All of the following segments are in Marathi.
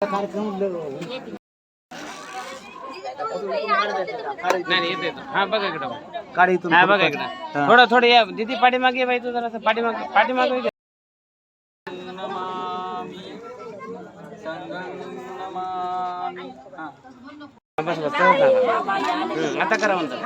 नाही नाही, येतो येतो हा बघा इकडं काढ. इथून हा. बघा इकडं थोडं थोडं या दिदी पाठीमागे ये बाई तू जरा पाठीमागे पाठीमागे ये. हा, बस बस तेवढं झालं. हम्म, आता करा म्हणतो.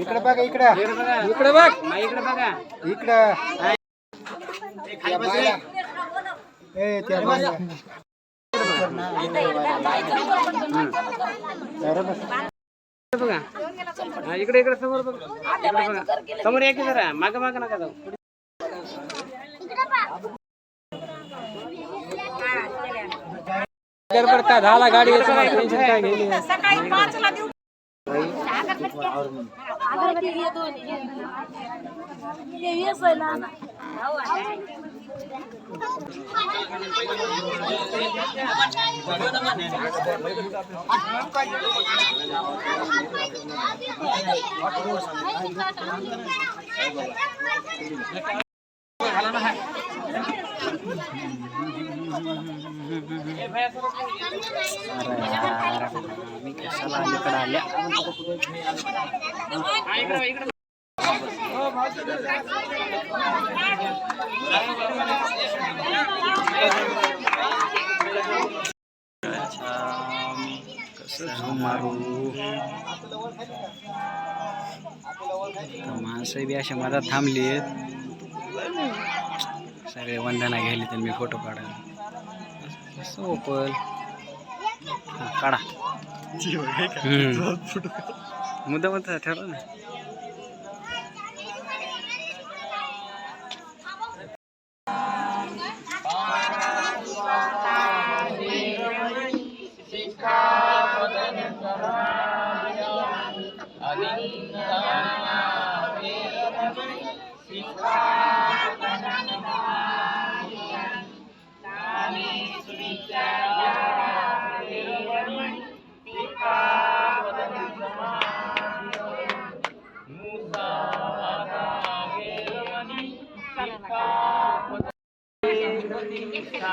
इकडे बघा इकडे. इकडे बघा. इकडे बघ. इकडे बघा इकडे. इकडे बघा हा इकडे इकडे समोर बघा इकडे बघा समोर या की जरा माग माग नका जाऊ पडता झाला गाडी टेन्शन काय गेली सकाळी देऊ मी कशाला अलीकडे आल्या हा, इकडे इकडे कसं मारू माणसं बी अशा मधात थांबली सगळे वंदना घ्यायली तर मी फोटो काढायला सोपल हा काढा. मुद्दा मुद्दा ठरव ना.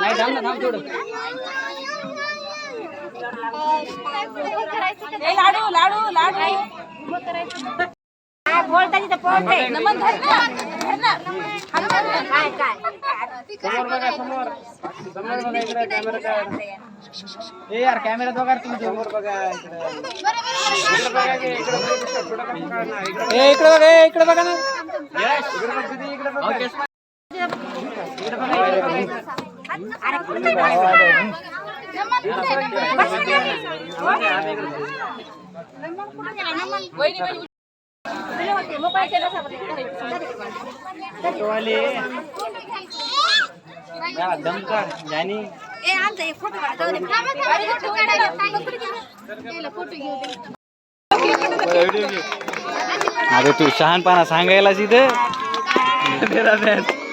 नाही ना थांब थोडं लाडू लाडू लाडू करायचं बोलता तिथं नमन धर ना धर ना. काय काय समोर बघा समोर. समोर बघा इकडे कॅमेरा काय? ए यार कॅमेरा बघा तुम्ही समोर बघा इकडे. इकडे बघा की इकडे बघा, ना इकडे ए इकडे बघा इकडे ना. इकडे इकडे इकडे मोबाईल अरे तू शहाणपणा सांगायला तिथं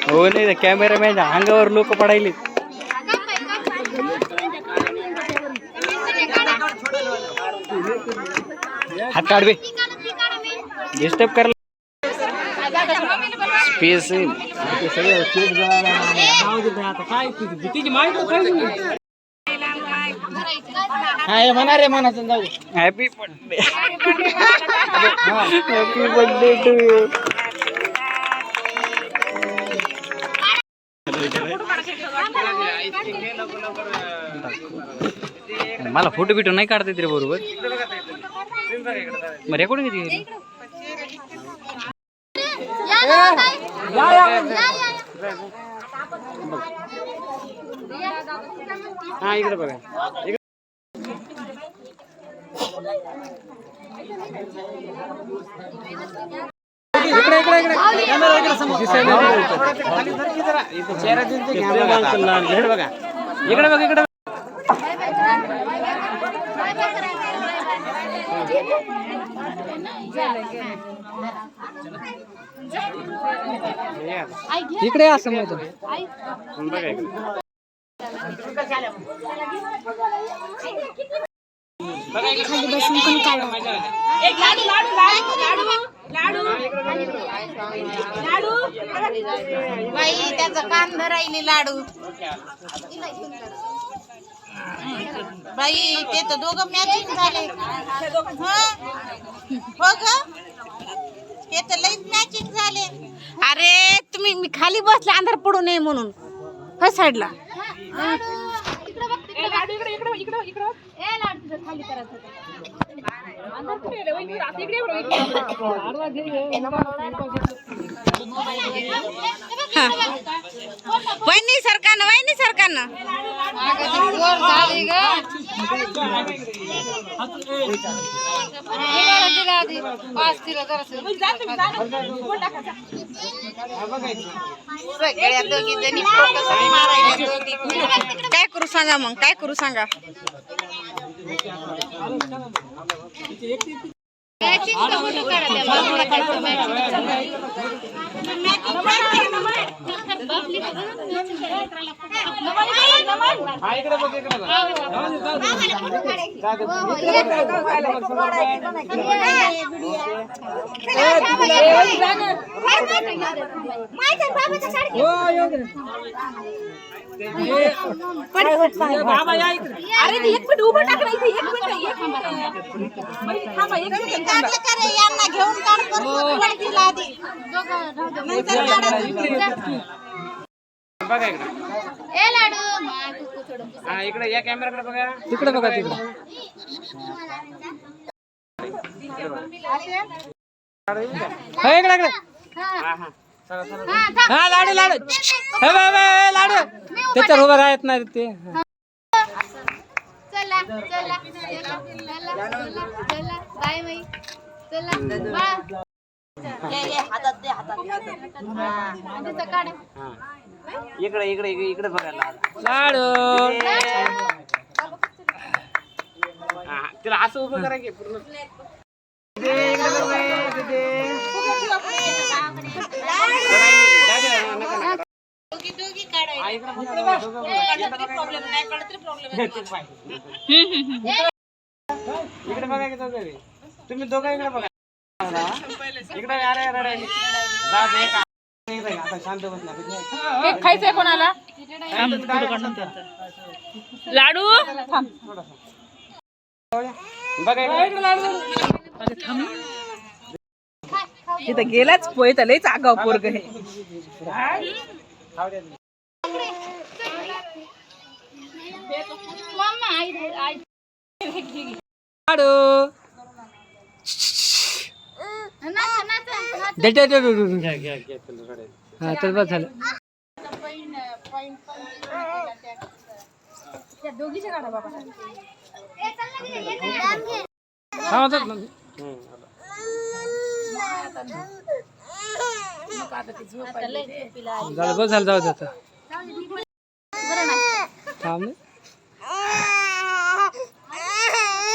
हो नाही कॅमेरामॅन अंगावर लोक पडायले. हात काढ बे. डिस्टर्ब कर स्पेस म्हणा रे म्हणा जाऊ. Happy birthday happy birthday to you मला फोटो बिटो नाही काढता येत रे बरोबर. मग रेकॉर्डिंग किती केली? हा इकडे बघा. इकडे इकडे इकडे. इकडे कॅमेरा इकडे समोर. दिसायला खाली धर की जरा इथे चेहरा दिसते कॅमेरा इकडे बघा. इकडे बघ इकडे इकडे असं माहिती बघा इकडे बाई त्याचा कान धरायली लाडू. बाई ते तर दोघं मॅचिंग झाले. हं? हो ग? ते तर लईच मॅचिंग झाले. अरे तुम्ही मी खाली बसले अंधार पडू नये म्हणून. हो साईडला. वहिनी सरकारनं वहिनी सरकारनं. सगळ्या दोघी जणी focus मारायला काय करू सांगा मग? काय करू सांगा? हा इकडे बघ इकडे बघ. अरे एक मिनिट उभं टाक ना इथे एक मिनिट एक मिनिट. थांबा एक मिनिट. काढलं का रे? यांना घेऊन काढ परत वडकीला आधी. नंतर काढा बघा इकडे. ए लाडू. हा इकडे या कॅमेराकडे बघा. तिकडे बघा तिकडे. हा इकडे इकडे. हा. हा चला चला. हा लाडू लाडू. हे बघ, बघ, हे लाडू. त्याच्यावर उभं राहत नाही ते. हा. चला चला चला चला चला बाय बाई चला हातात दे हातात काढ. हा. इकडे इकडे इकडे इकडे बघा लाल. लाडू हा. तिला असं उभं करा की पूर्ण दे, इकडे बघ बाई, दे. रडायला जा दे, हा, नका, नका. दोघी दोघी काढायला हा, इकडे बघा, तरी की तुम्ही दोघं इकडे बघा इकडे यार यार आता शांत खायचंय कोणाला लाडू बघा इथं गेलाच पोय तर चागाव आगाव पोरग हे हा तर बस झालं हा झालं बस झालं जाऊ दे थांब